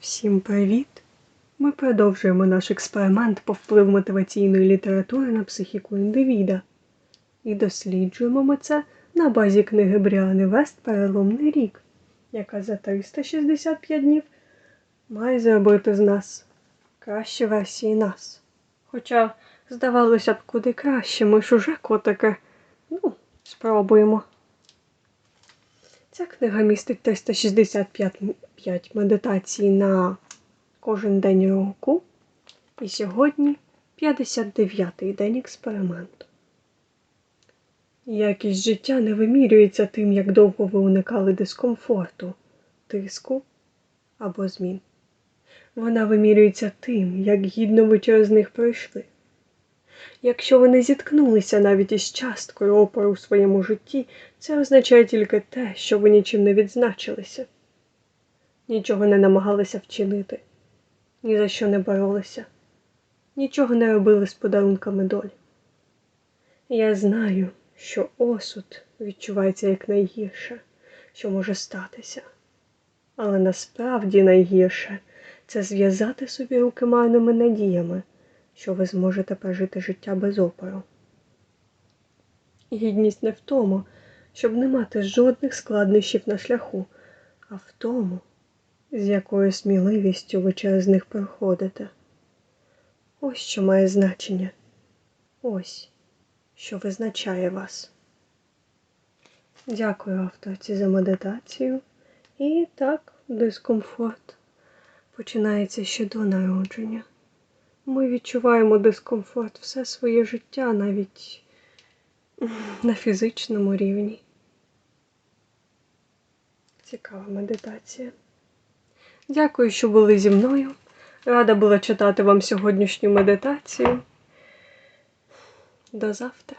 Всім привіт! Ми продовжуємо наш експеримент по впливу мотиваційної літератури на психіку індивіда. І досліджуємо ми це на базі книги Бріани Вест Переломний рік, яка за 365 днів має зробити з нас кращі версії нас. Хоча, здавалося б, куди краще, ми ж уже котики. Ну, спробуємо. Ця книга містить 365 5 медитацій на кожен день року. І сьогодні 59-й день експерименту. Якість життя не вимірюється тим, як довго ви уникали дискомфорту, тиску або змін. Вона вимірюється тим, як гідно ви через них пройшли. Якщо ви не зіткнулися навіть із часткою опору в своєму житті, це означає тільки те, що ви нічим не відзначилися, нічого не намагалися вчинити, ні за що не боролися, нічого не робили з подарунками долі. Я знаю, що осуд відчувається як найгірше, що може статися. Але насправді найгірше це зв'язати собі руки марними надіями що ви зможете прожити життя без опору. Гідність не в тому, щоб не мати жодних складнощів на шляху, а в тому, з якою сміливістю ви через них проходите. Ось що має значення. Ось що визначає вас. Дякую авторці за медитацію. І так, дискомфорт починається ще до народження. Ми відчуваємо дискомфорт все своє життя навіть на фізичному рівні. Цікава медитація. Дякую, що були зі мною. Рада була читати вам сьогоднішню медитацію. До завтра.